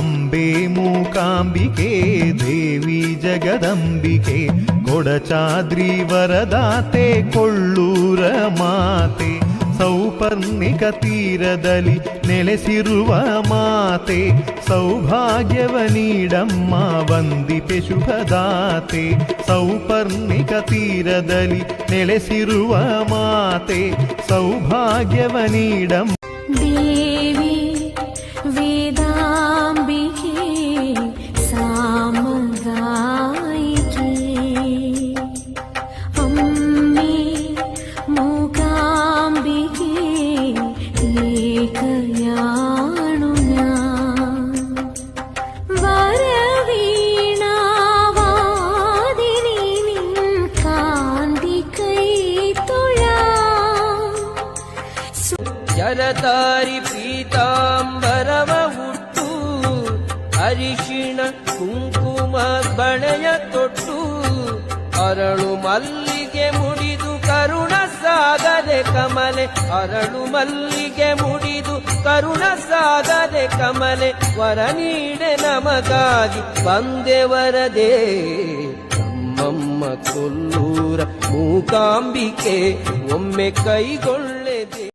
ಅಂಬೆ ಮೂಕಾಂಬಿಕೆ, ದೇವಿ ಜಗದಂಬಿಕೆ, ಕೊಡಚಾದ್ರಿ ವರದಾತೆ, ಕೊಳ್ಳೂರ ಮಾತೆ, ಸೌಪರ್ಣಿಕ ತೀರದಲ್ಲಿ ನೆಲೆಸಿರುವ ಮಾತೆ, ಸೌಭಾಗ್ಯವ ನೀಡಮ್ಮ, ವಂದಿಪೆ ಶುಭದಾತೆ, ಸೌಪರ್ಣಿಕ ತೀರದಲ್ಲಿ ನೆಲೆಸಿರುವ ಮಾತೆ, ಸೌಭಾಗ್ಯವ ನೀಡಮ್ಮ. ഏകയാണു ഞാൻ വരവീണാവാദിനി നിൻ കാന്തി കൈ തൊഴാം ಜರತಾರಿ ಪೀತಾಂಬರವ ಹುಟ್ಟು ಅರಿಶಿಣ ಕುಂಕುಮ ಬಳೆಯ ತೊಟ್ಟು ಅರಳು ಮಲ್ಲಿಗೆ ಮುಡಿದು ಕರುಣ ಸಾಗದೆ ಕಮಲೆ, ಅರಳು ಮಲ್ಲಿಗೆ ಮುಡಿದು ಕರುಣ ಸಾಗದೆ ಕಮಲೆ, ವರ ನೀಡೆ ನಮಗಾಗಿ ಬಂದೆ ವರದೆ. ನಮ್ಮಮ್ಮ ಕೊಲ್ಲೂರ ಮೂಕಾಂಬಿಕೆ, ಒಮ್ಮೆ ಕೈಗೊಳ್ಳೆದೆ.